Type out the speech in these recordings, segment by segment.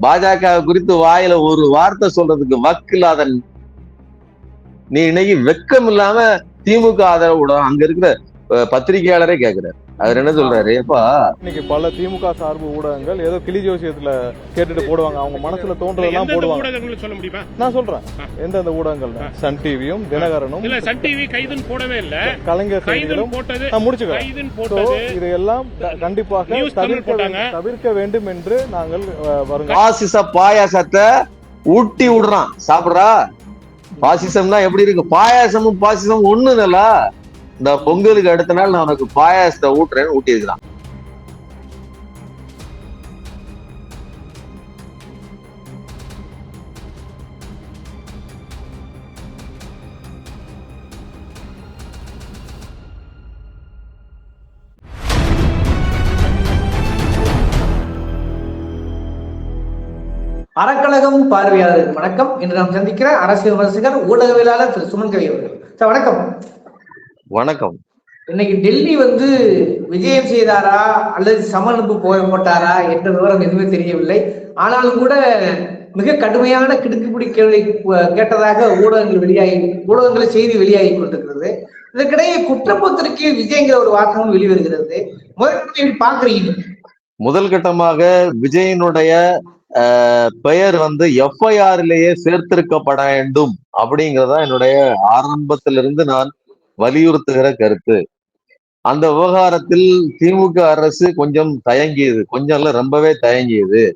பாஜக குறித்து வாயில ஒரு வார்த்தை சொல்றதுக்கு வக்கு இல்லாத நீ இன்னைக்கு வெக்கம் இல்லாம திமுக ஆதரவு அங்க இருக்கிற பத்திரிகையாளரே கேக்குறாரு. அவர் என்ன சொல்றாரு. எப்பா? இன்னைக்கு பல திமுக சார்பு ஊடகங்கள் ஏதோ கிளி ஜோசியத்துல கேட்டுட்டு போடுவாங்க. அவங்க மனசுல தோன்றதெல்லாம் போடுவாங்க. ஊடகங்கள்னு சொல்ல முடியுமா? நான் சொல்றேன். எந்தெந்த ஊடகங்கள் சன் டிவியும் தினகரனும் இல்ல சன் டிவி கைதுன்னு போடவே இல்ல. கலைஞர் போட்டது நான் முடிச்சுக்கிறேன். இதையெல்லாம் க- கண்டிப்பாக தவிர்க்க தவிர்க்க வேண்டும் என்று நாங்கள் வருங்க பாசிச பாயாசத்தை ஊட்டி விடுறான். சாப்பிடுறா? பாசிசம்னா எப்படி இருக்கு? பாயாசமும் பாசிசமும் ஒண்ணு நல்லா இந்த பொங்கலுக்கு அடுத்த நாள் நான் உனக்கு பாயாசத்தை ஊட்டுறேன்னு ஊட்டியிருக்கிறான். அறக்கழகம் பார்வையாளருக்கு வணக்கம். இன்று நாம் சந்திக்கிற அரசியல் விமர்சகர் ஊடகவியலாளர் திரு சுமன் கவி அவர்கள். வணக்கம். வணக்கம். இன்னைக்கு டெல்லி வந்து விஜயம் செய்தாரா அல்லது சமனுப்பு போடப்பட்டாரா என்ற விவரம் எதுவுமே தெரியவில்லை. ஆனாலும் கூட மிக கடுமையான கிடுக்குப்பிடி கேள்வி கேட்டதாக ஊடகங்கள் வெளியாகி ஊடகங்களில் செய்தி வெளியாகி கொண்டிருக்கிறது. இதற்கிடையே குற்றப்பத்திரிகையில் விஜய்ங்கிற ஒரு வாசகம் வெளிவருகிறது. முதல்ல பாக்குறீங்க முதல் கட்டமாக விஜயனுடைய பெயர் வந்து எஃப்ஐஆர்லேயே சேர்த்திருக்கப்பட வேண்டும் அப்படிங்கறதா என்னுடைய ஆரம்பத்திலிருந்து நான் வலியுறுத்துகிற கருத்து. அந்த விவகாரத்தில் திமுக அரசு கொஞ்சம் தயங்கியது. கொஞ்சம் இல்ல ரொம்பவே தயங்கியது.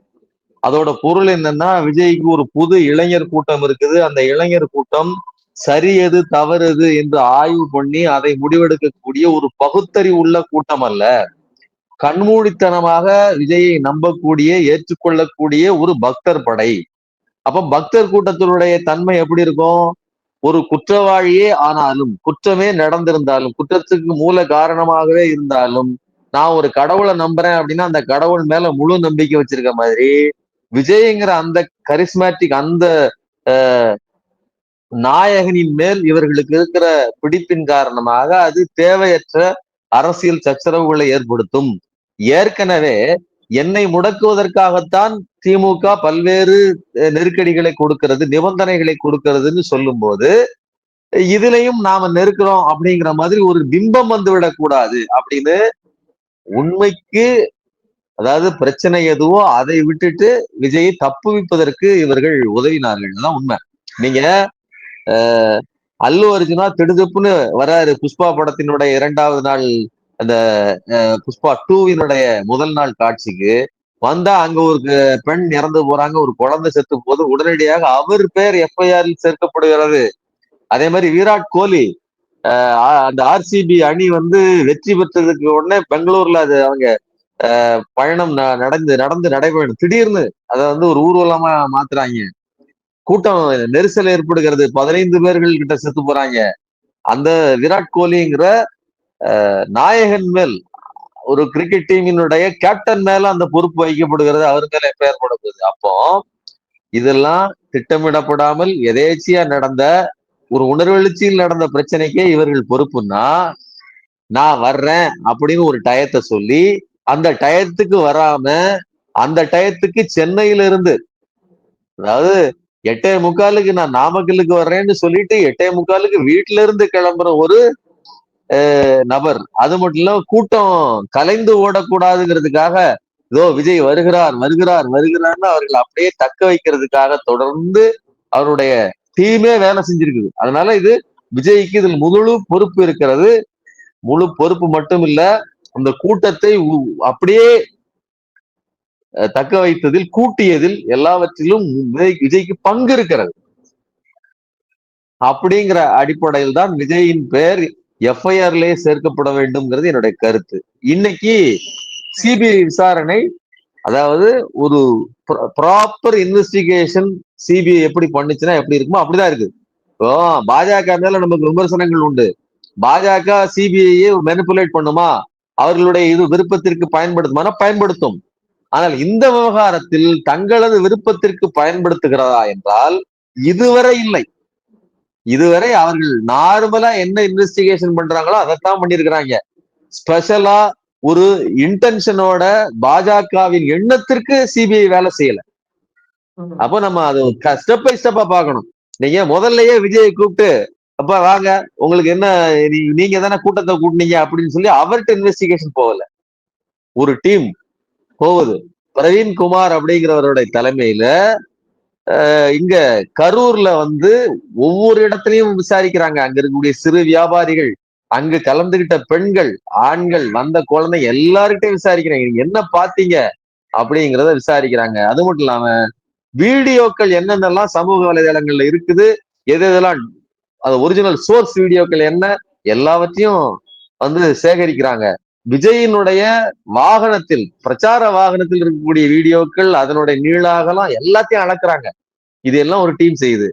அதோட பொருள் என்னன்னா விஜய்க்கு ஒரு புது இளைஞர் கூட்டம் இருக்குது. அந்த இளைஞர் கூட்டம் சரி எது தவறு எது என்று ஆய்வு பண்ணி அதை முடிவெடுக்கக்கூடிய ஒரு பகுத்தறி உள்ள கூட்டம் அல்ல. கண்மூடித்தனமாக விஜயை நம்பக்கூடிய ஏற்றுக்கொள்ளக்கூடிய ஒரு பக்தர் படை. அப்ப பக்தர் கூட்டத்தினுடைய தன்மை எப்படி இருக்கும்? ஒரு குற்றவாளியே ஆனாலும் குற்றமே நடந்திருந்தாலும் குற்றத்துக்கு மூல காரணமாகவே இருந்தாலும் நான் ஒரு கடவுளை நம்புறேன் அப்படின்னா அந்த கடவுள் மேல முழு நம்பிக்கை வச்சிருக்க மாதிரி விஜய்ங்கிற அந்த கரிஸ்மேட்டிக் அந்த நாயகனின் மேல் இவர்களுக்கு இருக்கிற பிடிப்பின் காரணமாக அது தேவையற்ற அரசியல் சச்சரவுகளை ஏற்படுத்தும். ஏற்கனவே என்னை முடக்குவதற்காகத்தான் திமுக பல்வேறு நெருக்கடிகளை கொடுக்கிறது நிபந்தனைகளை கொடுக்கிறதுன்னு சொல்லும்போது இதுலயும் நாம நெருக்கிறோம் அப்படிங்கிற மாதிரி ஒரு பிம்பம் வந்து விடக்கூடாது அப்படின்னு உண்மைக்கு அதாவது பிரச்சனை எதுவோ அதை விட்டுட்டு விஜயை தப்புவிப்பதற்கு இவர்கள் உதவினார்கள். தான் உண்மை. நீங்க அஹ், அல்லு அர்ஜுனா திடுதுப்புன்னு வராரு. புஷ்பா படத்தினுடைய இரண்டாவது நாள் அந்த புஷ்பா டூவினுடைய முதல் நாள் காட்சிக்கு வந்தா அங்க ஒரு பெண் இறந்து போறாங்க ஒரு குழந்தை செத்து போது உடனடியாக அவர் பேர் எஃப்ஐஆர் சேர்க்கப்படுகிறது. அதே மாதிரி விராட் கோலி அந்த ஆர்சிபி அணி வந்து வெற்றி பெற்றதுக்கு உடனே பெங்களூர்ல அது அவங்க பயணம் ந- நடந்து நடந்து நடைபெறும். திடீர்னு அதை வந்து ஒரு ஊர்வலமா மாத்துறாங்க. கூட்டம் நெரிசல் ஏற்படுகிறது. பதினைந்து பேர்கள் கிட்ட செத்து போறாங்க. அந்த விராட் கோலிங்கிற நாயகன் மேல் ஒரு கிரிக்கெட் டீமினுடைய கேப்டன் மேல அந்த பொறுப்பு வைக்கப்படுகிறது அவர் மேல எஃப்ஐஆர் போடப்படுது. அப்போ இதெல்லாம் திட்டமிடப்படாமல் எதேச்சியா நடந்த ஒரு உணர்வெழுச்சியில் நடந்த பிரச்சனைக்கே இவர்கள் பொறுப்புன்னா நான் வர்றேன் அப்படின்னு ஒரு டயத்தை சொல்லி அந்த டயத்துக்கு வராம அந்த டயத்துக்கு சென்னையில இருந்து அதாவது எட்டே முக்காலுக்கு நான் நாமக்கலுக்கு வர்றேன்னு சொல்லிட்டு எட்டே முக்காலுக்கு வீட்டுல இருந்து கிளம்புற ஒரு நபர். அது மட்டும் இல்லாம கூட்டம் கலைந்து ஓடக்கூடாதுங்கிறதுக்காக இதோ விஜய் வருகிறார் வருகிறார் வருகிறார்னு அவர்கள் அப்படியே தக்க வைக்கிறதுக்காக தொடர்ந்து அவருடைய டீமே வேலை செஞ்சிருக்குது. அதனால இது விஜய்க்கு இதில் முழு பொறுப்பு இருக்கிறது. முழு பொறுப்பு மட்டும் இல்ல அந்த கூட்டத்தை உ- அப்படியே தக்க வைத்ததில் கூட்டியதில் எல்லாவற்றிலும் விஜய் விஜய்க்கு பங்கு இருக்கிறது. அப்படிங்கிற அடிப்படையில் தான் விஜயின் பெயர் எஃப்ஐஆர்லயே சேர்க்கப்பட வேண்டும்ங்கிறது என்னுடைய கருத்து. இன்னைக்கு சிபிஐ விசாரணை அதாவது ஒரு ப்ராப்பர் இன்வெஸ்டிகேஷன் சிபிஐ எப்படி பண்ணுச்சுன்னா எப்படி இருக்குமோ அப்படிதான் இருக்கு. இப்போ பாஜக மேல நமக்கு விமர்சனங்கள் உண்டு. பாஜக சிபிஐயை மெனிப்புலேட் பண்ணுமா? அவர்களுடைய இது விருப்பத்திற்கு பயன்படுத்துமானா பயன்படுத்தும். ஆனால் இந்த விவகாரத்தில் தங்களது விருப்பத்திற்கு பயன்படுத்துகிறதா என்றால் இதுவரை இல்லை. இதுவரை அவர்கள் நார்மலா என்ன இன்வெஸ்டிகேஷன் பண்றாங்களோ அதைத்தான் பண்ணிருக்கிறாங்க ஸ்பெஷலா ஒரு இன்டென்ஷனோட பாஜகவின் எண்ணத்திற்கு சிபிஐ வேலை செய்யல. அப்போ நம்ம அது ஸ்டெப் பை ஸ்டெப்பா பார்க்கணும். நீங்க முதல்லயே விஜயை கூப்பிட்டு அப்பா வாங்க உங்களுக்கு என்ன நீங்க தானே கூட்டத்தை கூட்டினீங்க அப்படின்னு சொல்லி அவர்கிட்ட இன்வெஸ்டிகேஷன் போகல. ஒரு டீம் போகுது. பிரவீன் குமார் அப்படிங்கிறவருடைய தலைமையில இங்க கரூர்ல வந்து ஒவ்வொரு இடத்துலயும் விசாரிக்கிறாங்க. அங்க இருக்கக்கூடிய சிறு வியாபாரிகள் அங்கு கலந்துகிட்ட பெண்கள் ஆண்கள் வந்த குழந்தை எல்லாருக்கிட்டையும் விசாரிக்கிறாங்க. நீங்க என்ன பாத்தீங்க? அப்படிங்கிறத விசாரிக்கிறாங்க. அது மட்டும் இல்லாம வீடியோக்கள் என்னென்னலாம் சமூக வலைதளங்கள்ல இருக்குது? எது எதெல்லாம் அது ஒரிஜினல் சோர்ஸ் வீடியோக்கள் என்ன? எல்லாவற்றையும் வந்து சேகரிக்கிறாங்க. விஜயினுடைய வாகனத்தில் பிரச்சார வாகனத்தில் இருக்கக்கூடிய வீடியோக்கள் அதனுடைய நீளாகலாம் எல்லாத்தையும் அளக்குறாங்க. இது எல்லாம் ஒரு டீம் செய்யுது.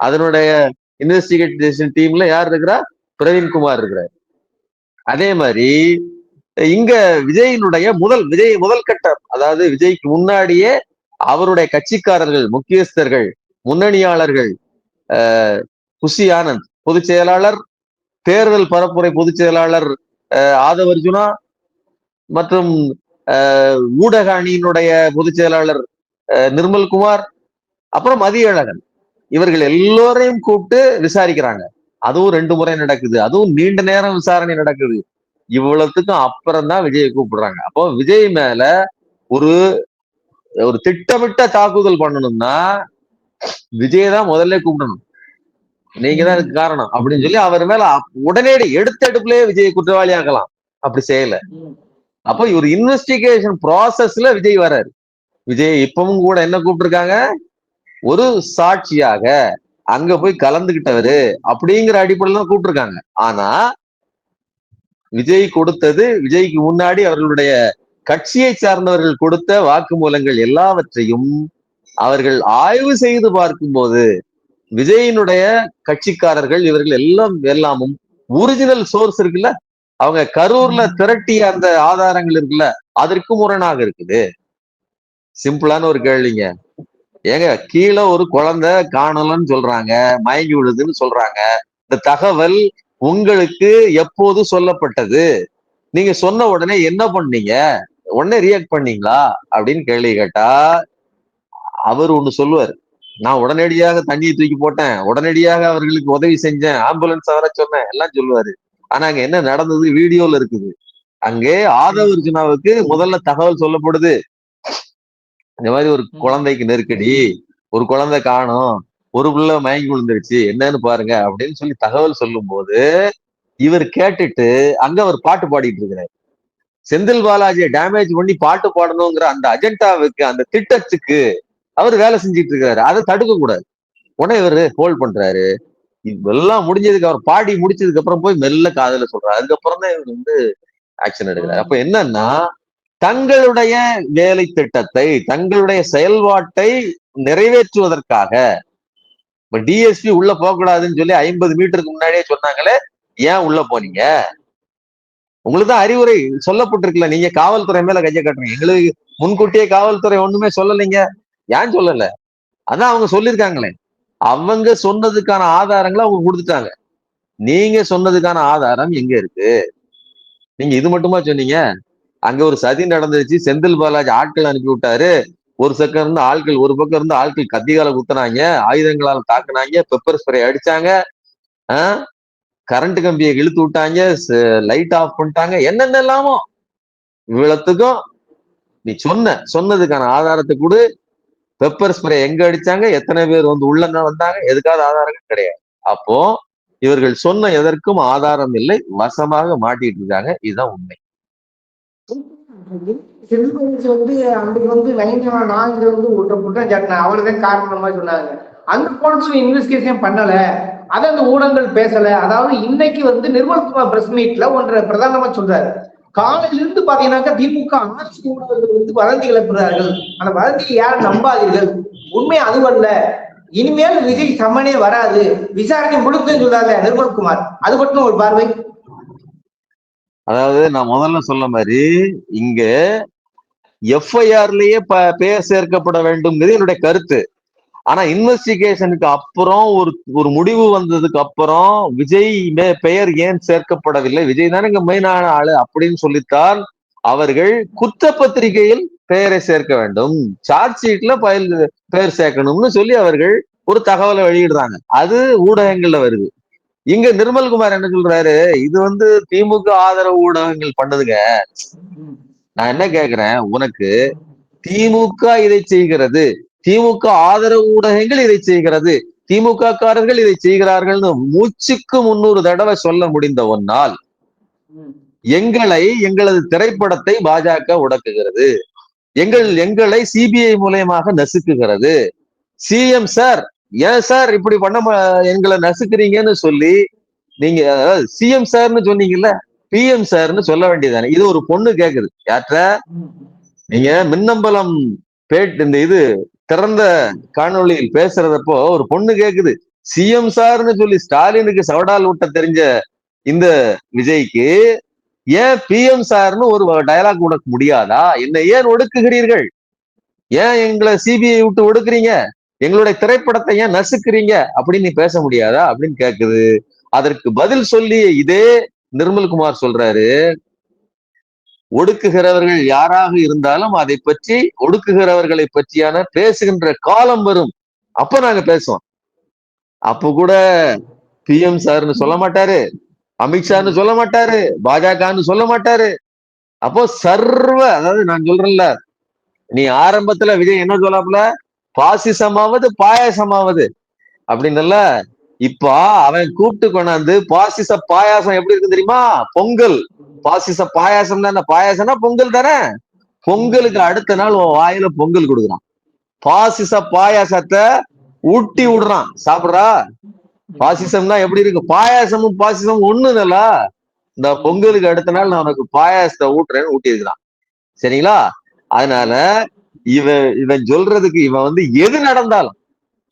அதனுடைய இன்வெஸ்டிகேஷன் டீம்ல யார் இருக்கிறா? பிரவீன் குமார் இருக்கிறார். அதே மாதிரி இங்க விஜயினுடைய முதல் விஜய் முதல் கட்டம் அதாவது விஜய்க்கு முன்னாடியே அவருடைய கட்சிக்காரர்கள் முக்கியஸ்தர்கள் முன்னணியாளர்கள் குஷி ஆனந்த் பொதுச் செயலாளர் தேர்தல் பரப்புரை பொதுச் செயலாளர் அஹ், ஆதவ் அர்ஜுனா மற்றும் ஊடக அணியினுடைய பொதுச் செயலாளர் நிர்மல்குமார் அப்புறம் மதியழகன் இவர்கள் எல்லோரையும் கூப்பிட்டு விசாரிக்கிறாங்க. அதுவும் ரெண்டு முறை நடக்குது. அதுவும் நீண்ட நேரம் விசாரணை நடக்குது. இவ்வளவுத்துக்கும் அப்புறம் தான் விஜயை கூப்பிடுறாங்க. அப்போ விஜய் மேல ஒரு ஒரு திட்டமிட்ட தாக்குதல் பண்ணணும்னா விஜய் தான் முதல்ல கூப்பிடணும். நீங்க தான் இதுக்கு காரணம். அப்படின்னு சொல்லி அவர் மேல உடனடி எடுத்த எடுப்புலயே விஜய் குற்றவாளி ஆக்கலாம். அப்படி செய்யல. அப்போ ஒரு இன்வெஸ்டிகேஷன் ப்ராசஸ்ல விஜய் வராரு விஜய் இப்பவும் கூட என்ன கூப்பிட்டுருக்காங்க? ஒரு சாட்சியாக அங்க போய் கலந்துகிட்டவரு அப்படிங்கிற அடிப்படையில தான் கூப்பிட்டிருக்காங்க. ஆனா விஜய் கொடுத்தது விஜய்க்கு முன்னாடி அவர்களுடைய கட்சியை சார்ந்தவர்கள் கொடுத்த வாக்குமூலங்கள் எல்லாவற்றையும் அவர்கள் ஆய்வு செய்து பார்க்கும்போது விஜயினுடைய கட்சிக்காரர்கள் இவர்கள் எல்லாம் எல்லாமும் ஒரிஜினல் சோர்ஸ் இருக்குல்ல? அவங்க கரூர்ல திரட்டிய அந்த ஆதாரங்கள் இருக்குல்ல? அதற்கு முரணாக இருக்குது. சிம்பிளான ஒரு கேள்விங்க. ஏங்க கீழே ஒரு குழந்தை காணலன்னு சொல்றாங்க மயங்கி விழுதுன்னு சொல்றாங்க. இந்த தகவல் உங்களுக்கு எப்போது சொல்லப்பட்டது? நீங்க சொன்ன உடனே என்ன பண்ணீங்க? உடனே ரியாக்ட் பண்ணீங்களா? அப்படின்னு கேள்வி கேட்டா அவர் ஒண்ணு சொல்லுவார். நான் உடனடியாக தண்ணியை தூக்கி போட்டேன் உடனடியாக அவர்களுக்கு உதவி செஞ்சேன் ஆம்புலன்ஸ் வர சொன்னேன் எல்லாம் சொல்லுவாரு. ஆனா அங்க என்ன நடந்தது? வீடியோல இருக்குது. அங்கே ஆதவ அர்ஜுனாவுக்கு முதல்ல தகவல் சொல்லப்படுது. இந்த மாதிரி ஒரு குழந்தைக்கு நெருக்கடி ஒரு குழந்தை காணும் ஒரு புள்ள மயங்கி விழுந்துருச்சு என்னன்னு பாருங்க அப்படின்னு சொல்லி தகவல் சொல்லும் போது இவர் கேட்டுட்டு அங்க அவர் பாட்டு பாடிட்டு இருக்கிறார். செந்தில் பாலாஜியை டேமேஜ் பண்ணி பாட்டு பாடணுங்கிற அந்த அஜெண்டாவுக்கு அந்த திட்டத்துக்கு அவர் வேலை செஞ்சுட்டு இருக்காரு அதை தடுக்க கூடாது. உடனே இவர் ஹோல்ட் பண்றாரு. இதெல்லாம் முடிஞ்சதுக்கு அவர் பாடி முடிச்சதுக்கு அப்புறம் போய் மெல்ல காதல சொல்றாரு. அதுக்கப்புறம் தான் இவர் வந்து ஆக்ஷன் எடுக்கிறார். அப்ப என்னன்னா தங்களுடைய வேலை திட்டத்தை தங்களுடைய செயல்பாட்டை நிறைவேற்றுவதற்காக. இப்ப டிஎஸ்பி உள்ள போகக்கூடாதுன்னு சொல்லி ஐம்பது மீட்டருக்கு முன்னாடியே சொன்னாங்களே ஏன் உள்ள போனீங்க? உங்களுக்கு தான் அறிவுரை சொல்லப்பட்டிருக்குல்ல நீங்க காவல்துறை மேல கைய கட்டுறீங்க. எங்களுக்கு முன்கூட்டியே காவல்துறை ஒண்ணுமே சொல்லலைங்க. ஏன் சொல்லல? அதான் அவங்க சொல்லியிருக்காங்களே. அவங்க சொன்னதுக்கான ஆதாரங்களை அவங்க கொடுத்துட்டாங்க. நீங்க சொன்னதுக்கான ஆதாரம் எங்க இருக்கு? நீங்க இது மட்டுமா சொன்னீங்க? அங்க ஒரு சதி நடந்துருச்சு. செந்தில் பாலாஜி ஆட்கள் அனுப்பி விட்டாரு. ஒரு பக்கம் இருந்து ஆட்கள் ஒரு பக்கம் இருந்து ஆட்கள் கத்திகால குத்துனாங்க. ஆயுதங்களால் தாக்குனாங்க. பெப்பர் ஸ்ப்ரே அடிச்சாங்க. கரண்ட் கம்பியை இழுத்து விட்டாங்க. லைட் ஆஃப் பண்ணிட்டாங்க. என்னென்ன இல்லாமோ. இவ்வளத்துக்கும் நீ சொன்ன சொன்னதுக்கான ஆதாரத்தை கொடு. பெப்பர் ஸ்ப்ரே எங்க அடிச்சாங்க? எத்தனை பேர் வந்து உள்ள வந்தாங்க? எதுக்காவது ஆதாரங்கள் கிடையாது. அப்போ இவர்கள் சொன்ன எதற்கும் ஆதாரம் இல்லை. வசமாக மாட்டிட்டு இருக்காங்க. இதுதான் உண்மை. செல்வராஜ் வந்து அன்றைக்கு வந்து நைனா நாங்க வந்து ஒரு குற்றம் சாட்டினேன் அவர்தான் காரணமா சொன்னாங்க. அந்த கோணத்துல இன்வெஸ்டிகேஷன் பண்ணல. அதை அந்த ஊடகங்கள் பேசல. அதாவது இன்னைக்கு வந்து நிர்மல்குமார் பிரஸ் மீட்ல ஒன்றை பிரதானமா சொல்றாரு. காலையில இருந்து பாத்தீங்கன்னாக்கா திமுக ஆட்சி ஊடகங்கள் வந்து வதந்தி கிளப்புறார்கள். அந்த வதந்தியை யாரும் நம்பாதீர்கள். உண்மை அதுவல்ல இனிமேல் விஜய் சம்மனே வராது. விசாரணை முழுக்குன்னு சொல்றாங்க நிர்மல்குமார் அது மட்டும் ஒரு பார்வை. அதாவது நான் முதல்ல சொன்ன மாதிரி இங்க எஃப்ஐஆர்லயே பெயர் சேர்க்கப்பட வேண்டும்ங்கிறது என்னுடைய கருத்து. ஆனா இன்வெஸ்டிகேஷனுக்கு அப்புறம் ஒரு ஒரு முடிவு வந்ததுக்கு அப்புறம் விஜய் மே- பெயர் ஏன் சேர்க்கப்படவில்லை? விஜய் தானே இங்க மெயினான ஆளு அப்படின்னு சொல்லித்தான் அவர்கள் குற்றப்பத்திரிகையில் பெயரை சேர்க்க வேண்டும். சார்ஜ் ஷீட்ல பயில் பெயர் சேர்க்கணும்னு சொல்லி அவர்கள் ஒரு தகவலை வெளியிடுறாங்க. அது ஊடகங்கள்ல வருது. இங்க நிர்மல்குமார் என்ன சொல்றாரு? இது வந்து திமுக ஆதரவு ஊடகங்கள் பண்ணதுங்க. நான் என்ன கேக்குறேன்? உனக்கு திமுக இதை செய்கிறது. திமுக ஆதரவு ஊடகங்கள் இதை செய்கிறது. திமுக காரர்கள் இதை செய்கிறார்கள்னு மூச்சுக்கு முன்னூறு தடவை சொல்ல முடிந்த ஒன்னால் எங்களை எங்களது திரைப்படத்தை பாஜக உடக்குகிறது. எங்கள் எங்களை சிபிஐ மூலயமாக நசுக்குகிறது. சிஎம் சார் ஏன் சார் இப்படி பண்ண எங்களை நசுக்குறீங்கன்னு சொல்லி நீங்க சிஎம் சார்னு சொன்னீங்கல்ல பிஎம் சார்னு சொல்ல வேண்டியதானே இது ஒரு பொண்ணு கேக்குது. யாற்ற நீங்க மின்னம்பலம் பேட் இந்த இது திறந்த காணொளியில் பேசுறதப்போ ஒரு பொண்ணு கேக்குது. சிஎம் சார்னு சொல்லி ஸ்டாலினுக்கு சவடால் ஊட்ட தெரிஞ்ச இந்த விஜய்க்கு ஏன் பிஎம் சார்னு ஒரு டயலாக் உனக்கு முடியாதா? என்னை ஏன் ஒடுக்குகிறீர்கள்? ஏன் எங்களை சிபிஐ விட்டு ஒடுக்குறீங்க? எங்களுடைய திரைப்படத்தை ஏன் நசுக்குறீங்க? அப்படின்னு நீ பேச முடியாதா? அப்படின்னு கேக்குது. அதற்கு பதில் சொல்லி இதே நிர்மல்குமார் சொல்றாரு. ஒடுக்குகிறவர்கள் யாராக இருந்தாலும் அதை பற்றி ஒடுக்குகிறவர்களை பற்றியான பேசுகின்ற காலம் வரும். அப்ப நாங்க பேசுவோம். அப்ப கூட பிஎம் சார்னு சொல்ல மாட்டாரு. அமித்ஷான்னு சொல்ல மாட்டாரு. பாஜகன்னு சொல்ல மாட்டாரு. அப்போ சர்வ அதாவது நான் சொல்றேன்ல நீ ஆரம்பத்துல விஜய் என்ன சொல்லாப்புல? பாசிசமாவது பாயாசமாவது. அப்படின்னல இப்ப அவன் கூப்பிட்டு கொண்டாந்து பாசிச பாயாசம் எப்படி இருக்கு தெரியுமா? பொங்கல். பாசிச பாயாசம் தானே பாயாசம்னா பொங்கல் தானே? பொங்கலுக்கு அடுத்த நாள் உன் வாயில பொங்கல் கொடுக்குறான். பாசிச பாயாசத்தை ஊட்டி விடுறான். சாப்பிடுறா? பாசிசம்னா எப்படி இருக்கு? பாயாசமும் பாசிசமும் ஒண்ணுனல இந்த பொங்கலுக்கு அடுத்த நாள் நான் உனக்கு பாயாசத்தை ஊட்டுறேன்னு ஊட்டி இருக்கிறான் சரிங்களா? அதனால இவன் இவன் சொல்றதுக்கு இவன் வந்து எது நடந்தாலும்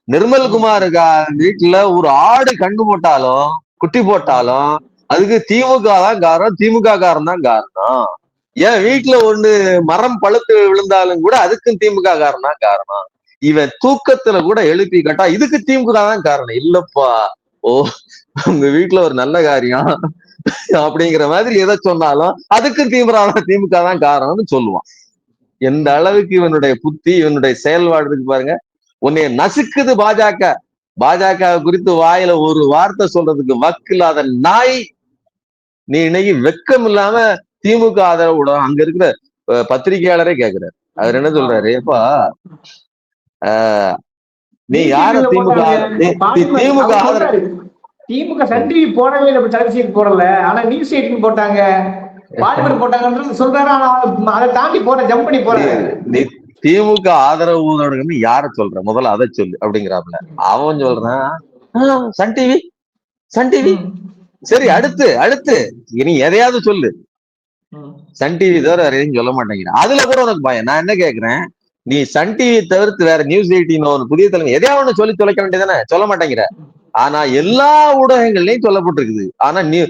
நிர்மல்குமார் கா- வீட்டுல ஒரு ஆடு கண்டு போட்டாலும் குட்டி போட்டாலும் அதுக்கு திமுக தான் காரணம். திமுக காரணம் தான் காரணம். ஏன் வீட்டுல ஒண்ணு மரம் பழுத்து விழுந்தாலும் கூட அதுக்கும் திமுக காரணம் தான் காரணம். இவன் தூக்கத்துல கூட எழுப்பி கேட்டா இதுக்கு திமுக தான் காரணம். இல்லப்பா. ஓ உங்க வீட்டுல ஒரு நல்ல காரியம். அப்படிங்கிற மாதிரி எதை சொன்னாலும் அதுக்கு திமுக திமுக தான் காரணம்னு சொல்லுவான். எந்த அளவுக்கு இவனுடைய புத்தி இவனுடைய செயல்பாடு இருக்கு பாருங்க. உன்னை நசுக்குது பாஜக. பாஜக குறித்து வாயில ஒரு வார்த்தை சொல்றதுக்கு வக்கு இல்லாத நாய். நீ இன்னைக்கு வெக்கம் இல்லாம திமுக ஆதரவு அங்க இருக்கிற பத்திரிகையாளரே கேக்குறாரு. அவர் என்ன சொல்றாரு? ஆஹ், நீ யார திமுக திமுக ஆதரவு திமுக சன் டிவி போடவே இல்லை போடல. ஆனா நியூஸ் எயிட்டின் போட்டாங்க. பாலிமர் போட்டாங்கன்றது சொல்றாரு ஆனா அதை தாண்டி போற ஜம்ப் பண்ணி போறாரு நீ திமுக ஆதரவு ஊடகம்னு யார சொல்ற? முதல்ல அதை சொல்லு அப்படிங்கிறாப்ல அவன் சொல்றான் "ஆ, சன் டிவி சன் டிவி சரி அடுத்து அடுத்து. நீ எதையாவது சொல்லு. சன் டிவி தவிர வேற எதுவும் சொல்ல மாட்டேங்கிறேன். அதுல கூட உனக்கு பயம். நான் என்ன கேக்குறேன்? நீ சன் டிவி தவிர்த்து வேற நியூஸ் எயிட்டின் ஒரு புதிய தலைமை எதையாவது ஒண்ணு சொல்லி தொலைக்க வேண்டியதானே சொல்ல மாட்டேங்கிற. ஆனா எல்லா ஊடகங்கள்லயும் சொல்லப்பட்டிருக்குது. ஆனா நியூ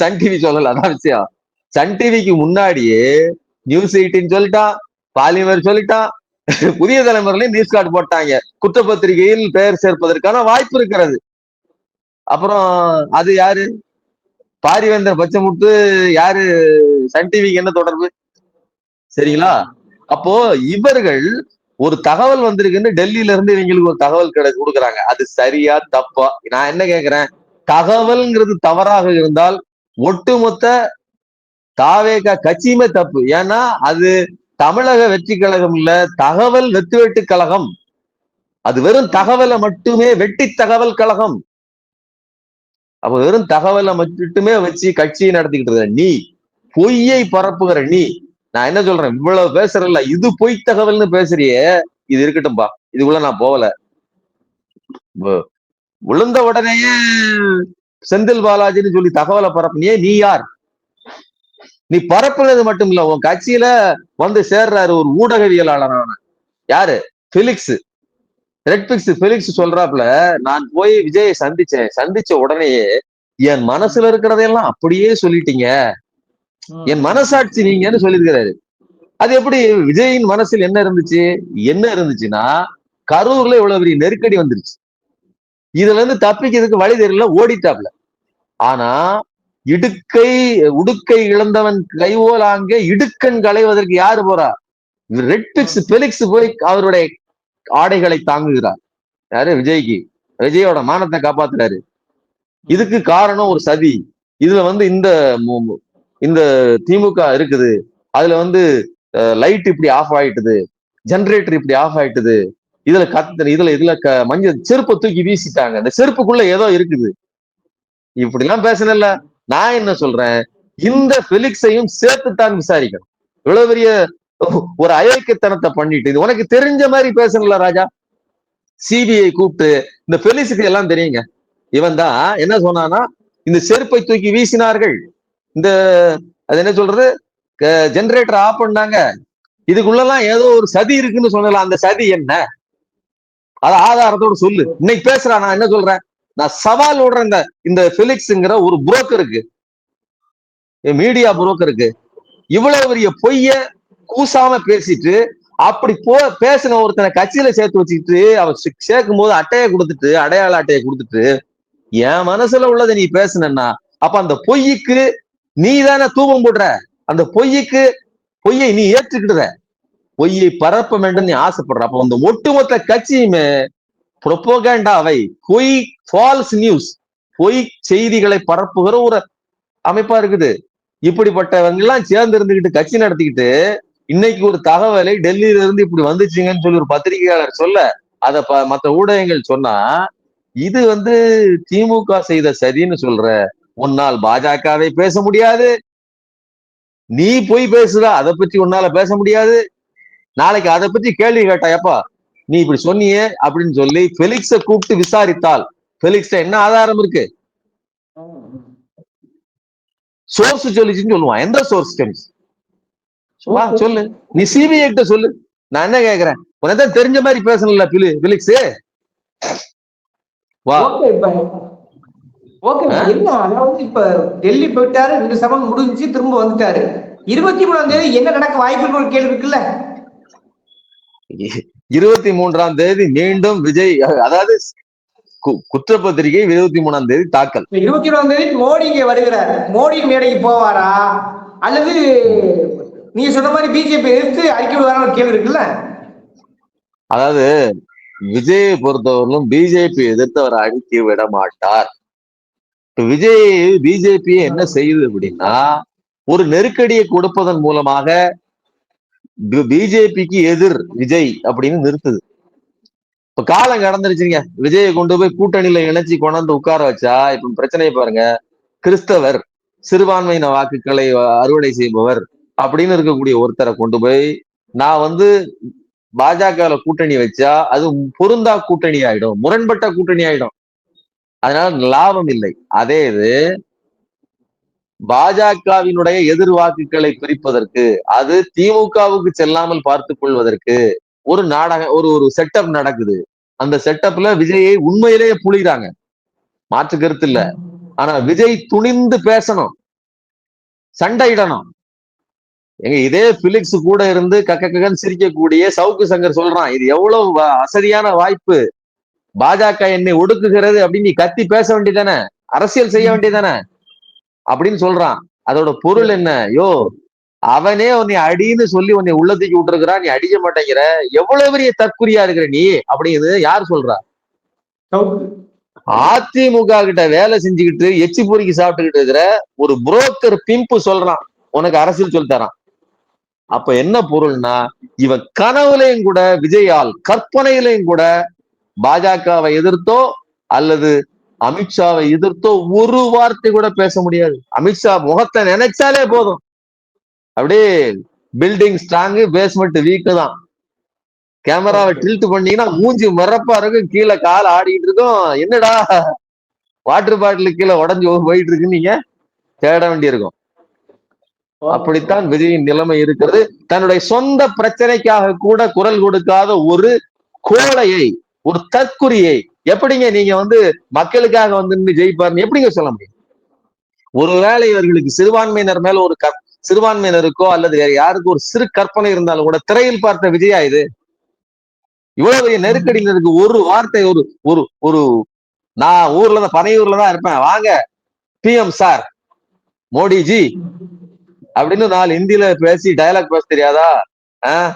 சன் டிவி சொல்லல. அதான் விஷயம். சன் டிவிக்கு முன்னாடியே நியூஸ் எயிட்டின் சொல்லிட்டான் பாலிமர் சொல்லிட்டான். புதிய தலைமுறையில நியூஸ் கார்டு போட்டாங்க. குற்றப்பத்திரிகையில் பெயர் சேர்ப்பதற்கான வாய்ப்பு இருக்கிறது. அப்புறம் அது யாரு? பாரிவேந்தர் பச்சைமுட்டு யாரு? சன் டிவிக்கு என்ன தொடர்பு? சரிங்களா? அப்போ இவர்கள் ஒரு தகவல் வந்திருக்குன்னு டெல்லியில இருந்து இவங்களுக்கு ஒரு தகவல் கிடை கொடுக்குறாங்க. அது சரியா தப்பா? நான் என்ன கேக்குறேன்? தகவல்ங்கிறது தவறாக இருந்தால் ஒட்டுமொத்த தாவேகா கட்சியுமே தப்பு. ஏன்னா அது தமிழக வெற்றி கழகம் இல்ல தகவல் வெத்து வெட்டு கழகம். அது வெறும் தகவலை மட்டுமே வெட்டி தகவல் கழகம். அப்ப வெறும் தகவலை மட்டுமே வச்சு கட்சியை நடத்திக்கிட்டு இருக்க நீ பொய்யை பரப்புகிற நீ. நான் என்ன சொல்றேன்? இவ்வளவு பேசுறல இது பொய் தகவல்னு பேசுறியே. இது இருக்கட்டும்பா. இதுக்குள்ள நான் போகல. உளுந்த விழுந்த உடனேயே செந்தில் பாலாஜின்னு சொல்லி தகவலை பரப்புனியே நீ யார்? நீ பரப்புனது மட்டும் இல்ல உன் கட்சியில வந்து சேர்றாரு ஒரு ஊடகவியலாளரான. யாரு? பிலிக்ஸ் ரெட்பிக்ஸ் பிலிக்ஸ் சொல்றாப்புல நான் போய் விஜயை சந்திச்சேன். சந்திச்ச உடனேயே என் மனசுல இருக்கிறதையெல்லாம் அப்படியே சொல்லிட்டீங்க. என் மனசாட்சி நீங்கன்னு சொல்லியிருக்கிறாரு. அது எப்படி? விஜயின் மனசில் என்ன இருந்துச்சு? என்ன இருந்துச்சுன்னா கரூர்ல இவ்வளவு பெரிய நெருக்கடி வந்துருச்சு. இதுல இருந்து தப்பிக்கிறதுக்கு வழி தெரியல ஓடிட்டாப்ல ஆனா இடுக்கை உடுக்கை இழந்தவன் கைவோலாங்க இடுக்கன் களைவதற்கு யாரு போறா? ரெட்பிக்ஸ் பெலிக்ஸ் போய் அவருடைய ஆடைகளை தாங்குகிறார். யாரு? விஜய்க்கு. விஜயோட மானத்தை காப்பாத்துறாரு. இதுக்கு காரணம் ஒரு சதி. இதுல வந்து இந்த இந்த திமுக இருக்குது. அதுல வந்து லைட் இப்படி ஆஃப் ஆயிட்டுது. ஜெனரேட்டர் இப்படி ஆஃப் ஆயிட்டுது. இதுல கத்து இதுல இதுல க- மஞ்சள் செருப்பை தூக்கி வீசிட்டாங்க. இந்த செருப்புக்குள்ள ஏதோ இருக்குது. இப்படி எல்லாம் பேசணும்ல. நான் என்ன சொல்றேன்? இந்த பிலிக்ஸையும் சேர்த்துத்தான் விசாரிக்கணும். இவ்வளவு பெரிய ஒரு அயோக்கியத்தனத்தை பண்ணிட்டு இது உனக்கு தெரிஞ்ச மாதிரி பேசணும்ல ராஜா? சிபிஐ கூப்பிட்டு இந்த பெலிக்ஸுக்கு எல்லாம் தெரியுங்க. இவன் தான் என்ன சொன்னானா இந்த செருப்பை தூக்கி வீசினார்கள். இந்த அது என்ன சொல்றது? ஜெனரேட்டர் ஆஃப் பண்ணாங்க. இதுக்குள்ளலாம் ஏதோ ஒரு சதி இருக்குன்னு சொன்னல அந்த சதி என்ன? அது ஆதாரத்தோட சொல்லு. இன்னைக்கு பேசுறான் நான் என்ன சொல்றேன்? நான் சவால் விடுறேன் இந்த இந்த பிலிக்ஸ்ங்கிற ஒரு புரோக்கருக்கு மீடியா புரோக்கருக்கு இவ்வளவு பெரிய பொய்ய கூசாம பேசிட்டு அப்படி போ பேசின ஒருத்தனை கட்சியில சேர்த்து வச்சுக்கிட்டு அவன் சேர்க்கும் போது அட்டையை கொடுத்துட்டு அடையாள அட்டையை கொடுத்துட்டு என் மனசுல உள்ளதை நீ பேசுனன்னா அப்ப அந்த பொய்யுக்கு நீ தானே தூபம் போடுற. அந்த பொய்யுக்கு பொய்யை நீ ஏற்றுக்கிடுற. பொய்யை பரப்ப வேண்டும் நீ ஆசைப்படுற. அப்ப அந்த ஒட்டுமொத்த கட்சியுமே புரொபோகண்டாவை பொய் ஃபால்ஸ் நியூஸ் பொய் செய்திகளை பரப்புகிற ஒரு அமைப்பா இருக்குது. இப்படிப்பட்டவங்க எல்லாம் சேர்ந்து இருந்துகிட்டு கட்சி நடத்திக்கிட்டு இன்னைக்கு ஒரு தகவலை டெல்லியில இருந்து இப்படி வந்துச்சுங்கன்னு சொல்லி ஒரு பத்திரிகையாளர் சொல்ல அத ப- மத்த ஊடகங்கள் சொன்னா இது வந்து திமுக செய்த சரின்னு சொல்ற உன்னால் பாஜகவை பேச முடியாது. நீ போய் பேசுற அதை பத்தி உன்னால பேச முடியாது. நாளைக்கு அதை பத்தி கேள்வி கேட்டாயப்பா? நீ இப்படி சொன்னியே அப்படின்னு சொல்லி பெலிக்ஸ கூப்பிட்டு விசாரித்தால் பெலிக்ஸ் என்ன ஆதாரம் இருக்கு? சோர்ஸ் சொல்லிச்சுன்னு சொல்லுவான். எந்த சோர்ஸ் வா சொல்லு. நீ சிபிஐ கிட்ட சொல்லு. நான் என்ன கேக்குறேன்? உனக்கு தான் தெரிஞ்ச மாதிரி பேசணும்ல பிலி பிலிக்ஸ் வா. ஓகே என்ன? அதாவது இப்ப டெல்லி போயிட்டாரு ரெண்டு சமம் முடிஞ்சு திரும்ப வந்துட்டாரு. இருபத்தி மூணாம் தேதி என்ன நடக்க வாய்ப்பு ஒரு கேள்வி இருக்குல்ல? இருபத்தி மூன்றாம் தேதி மீண்டும் விஜய் அதாவது குற்றப்பத்திரிகை இருபத்தி மூணாம் தேதி தாக்கல். இருபத்தி மூணாம் தேதி மோடி இங்க வருகிறார். மோடி மேடைக்கு போவாரா? அல்லது நீங்க சொன்ன மாதிரி பிஜேபி எதிர்த்து அறிக்கை விடுவாரா ஒரு கேள்வி இருக்குல்ல? அதாவது விஜயை பொறுத்தவரையிலும் பிஜேபி எதிர்த்தவர் அழிக்க விட மாட்டார் இப்ப விஜய் பிஜேபி என்ன செய்யுது அப்படின்னா ஒரு நெருக்கடியை கொடுப்பதன் மூலமாக பிஜேபிக்கு எதிர் விஜய் அப்படின்னு நிறுத்துது. இப்ப காலம் கடந்துருச்சுங்க. விஜயை கொண்டு போய் கூட்டணியில இணைச்சி கொண்டாந்து உட்கார வச்சா இப்ப பிரச்சனையை பாருங்க. கிறிஸ்தவர் சிறுபான்மையின வாக்குகளை அறுவடை செய்பவர் அப்படின்னு இருக்கக்கூடிய ஒருத்தரை கொண்டு போய் நான் வந்து பாஜகவில் கூட்டணி வச்சா அது பொருந்தா கூட்டணி ஆயிடும் முரண்பட்ட கூட்டணி ஆயிடும். அதனால லாபம் இல்லை. அதே இது பாஜகவினுடைய எதிர் வாக்குகளை பிரிப்பதற்கு அது திமுகவுக்கு செல்லாமல் பார்த்துக் கொள்வதற்கு ஒரு நாடக ஒரு ஒரு செட்டப் நடக்குது. அந்த செட்டப்ல விஜயை உண்மையிலேயே புளிகிறாங்க மாற்று கருத்து இல்ல. ஆனா விஜய் துணிந்து பேசணும். சண்டையிடணும். எங்க இதே பிலிக்ஸ் கூட இருந்து கக்க கக்கன்னு சிரிக்கக்கூடிய சவுக்கு சங்கர் சொல்றான் இது எவ்வளவு அசதியான வாய்ப்பு. பாஜக என்னை ஒடுக்குகிறது அப்படின்னு நீ கத்தி பேச வேண்டியதானே அரசியல் செய்ய வேண்டியதானே அப்படின்னு சொல்றான். அதோட பொருள் என்ன? யோ அவனே உன்னை அடின்னு சொல்லி உன்னை உள்ளத்துக்கு விட்டுருக்கிறான் நீ அடிக்க மாட்டேங்கிற. எவ்வளவு பெரிய தற்குறியா இருக்கிற நீ அப்படிங்கிறது யார் சொல்றா? அதிமுக கிட்ட வேலை செஞ்சுக்கிட்டு எச்சி பொறுக்கி சாப்பிட்டுக்கிட்டு இருக்கிற ஒரு புரோக்கர் பிம்பு சொல்றான். உனக்கு அரசியல் சொல்லி தரான். அப்ப என்ன பொருள்னா இவன் கனவுலையும் கூட விஜயால் கற்பனையிலையும் கூட பாஜகவை எதிர்த்தோ அல்லது அமித்ஷாவை எதிர்த்தோ ஒரு வார்த்தை கூட பேச முடியாது. அமித்ஷா முகத்தை நினைச்சாலே போதும். அப்படியே பில்டிங் ஸ்ட்ராங்கு பேஸ்மெண்ட் வீக்கு தான். கேமராவை டில்ட் பண்ணீங்கன்னா மூஞ்சி மறப்பா இருக்கும் கீழே கால் ஆடிட்டு இருக்கும். என்னடா? வாட்டர் பாட்டில் கீழே உடஞ்சு போயிட்டு இருக்கு நீங்க தேட வேண்டியிருக்கும். அப்படித்தான் விஜயின் நிலைமை இருக்கிறது. தன்னுடைய சொந்த பிரச்சனைக்காக கூட குரல் கொடுக்காத ஒரு கோழையை ஒரு தற்குறியை. எப்படிங்க நீங்க வந்து மக்களுக்காக வந்து ஜெயிப்பாருன்னு எப்படிங்க சொல்ல முடியும்? ஒருவேளை இவர்களுக்கு சிறுபான்மையினர் மேல ஒரு கற்- சிறுபான்மையினருக்கோ அல்லது வேற யாருக்கோ ஒரு சிறு கற்பனை இருந்தாலும் கூட திரையில் பார்த்த விஜயா இது? இவ்வளவு பெரிய நெருக்கடியினருக்கு ஒரு வார்த்தை ஒரு ஒரு ஒரு நான் ஊர்ல தான் பனையூர்ல தான் இருப்பேன். வாங்க பிஎம் சார் மோடிஜி அப்படின்னு நாலு ஹிந்தியில பேசி டயலாக் பேச தெரியாதா? ஆஹ்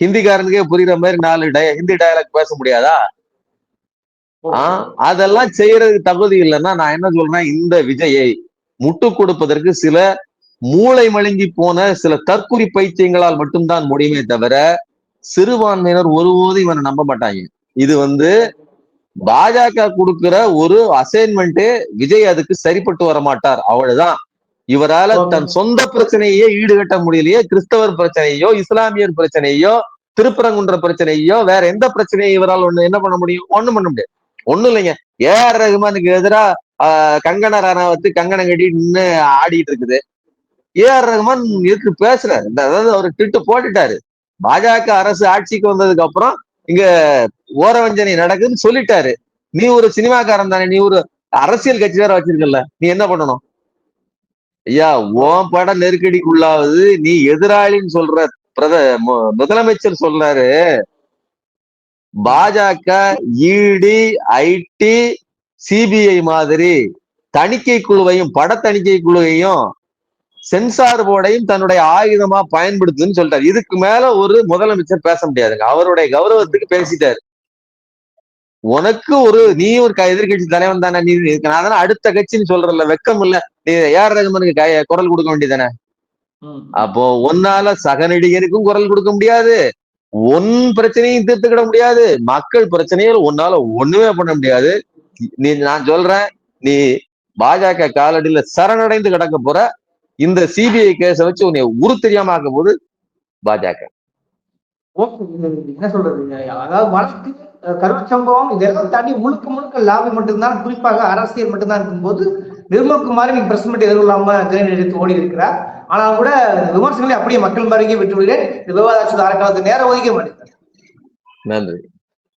ஹிந்திக்காரனுக்கே புரியுற மாதிரி நாலு டய ஹிந்தி டயலாக் பேச முடியாதா? ஆ, அதெல்லாம் செய்யறதுக்கு தகுதி இல்லைன்னா நான் என்ன சொல்றேன் இந்த விஜயை முட்டு கொடுப்பதற்கு சில மூளை மழுங்கி போன சில தற்குறி பைத்தியங்களால் மட்டும்தான் முடியுமே தவிர சிறுபான்மையினர் ஒருபோதும் இவனை நம்ப மாட்டாங்க. இது வந்து பாஜக கொடுக்கிற ஒரு அசைன்மெண்ட் விஜய் அதுக்கு சரிப்பட்டு வர மாட்டார். அவ்வளவுதான். இவரால தன் சொந்த பிரச்சனையே ஈடுகட்ட முடியலையே கிறிஸ்தவர் பிரச்சனையோ இஸ்லாமியர் பிரச்சனையோ திருப்பரங்குன்ற பிரச்சனையோ வேற எந்த பிரச்சனையும் இவரால் ஒண்ணு என்ன பண்ண முடியும்? ஒண்ணும் பண்ண முடியாது. ஒண்ணும் இல்லைங்க. ஏஆர் ரகுமானுக்கு எதிரா கங்கனா ராணாவத்து கங்கணம் கட்டி நின்னு ஆடிட்டு இருக்குது. ஏஆர் ரகுமான் எதுக்கு பேசுறாரு? அதாவது அவர் திட்டு போட்டுட்டாரு. பாஜக அரசு ஆட்சிக்கு வந்ததுக்கு அப்புறம் இங்க ஓரவஞ்சனை நடக்குதுன்னு சொல்லிட்டாரு. நீ ஒரு சினிமாக்காரன் தானே நீ ஒரு அரசியல் கட்சி வேற வச்சிருக்கல நீ என்ன பண்ணணும்? ஐயா உன் பட நெருக்கடிக்குள்ளாவது நீ எதிராளின்னு சொல்ற பிரத மு- முதலமைச்சர் சொல்றாரு. பாஜக இடி ஐடி சிபிஐ மாதிரி தணிக்கை குழுவையும் பட தணிக்கை குழுவையும் சென்சார் போர்டையும் தன்னுடைய ஆயுதமா பயன்படுத்துதுன்னு சொல்லிட்டாரு. இதுக்கு மேல ஒரு முதலமைச்சர் பேச முடியாதுங்க. அவருடைய கௌரவத்துக்கு பேசிட்டாரு. உனக்கு ஒரு நீ ஒரு எதிர்க்கட்சி தலைவன் தானே நீ நான் தானே அடுத்த கட்சின்னு சொல்றல வெக்கம் இல்ல. நீ ஏஆர் ரகுமானுக்கு குரல் கொடுக்க வேண்டியதானே. அப்போ ஒன்னால சக நடிகருக்கும் குரல் கொடுக்க முடியாது. உன் பிரச்சனையும் தீர்த்துக்கிட முடியாது. மக்கள் பிரச்சனைகள் உன்னால ஒண்ணுமே பண்ண முடியாது. நீ நான் சொல்றேன் நீ பாஜக காலடியில சரணடைந்து கிடக்க போற இந்த சிபிஐ கேஸ வச்சு உன்னை உரு தெரியாம ஆக்கும் போது பாஜக என்ன சொல்றது அதாவது வழக்கு அஹ், சம்பவம் இதெல்லாம் தாண்டி முழுக்க முழுக்க லாபி மட்டும்தான் குறிப்பாக அரசியல் மட்டும்தான் இருக்கும்போது நிர்மல்குமார் நீங்க பிரஸ் மீட் எதுவும் இல்லாம திரையில் எடுத்து ஓடி இருக்கிறார் ஆனால் கூட விமர்சனங்களை அப்படியே மக்கள் மருகே விட்டு விடுகிறேன் விவாதாச்சு விவாதாட்சி நேரம் ஒதுக்க மாட்டேங்கிறார் நன்றி.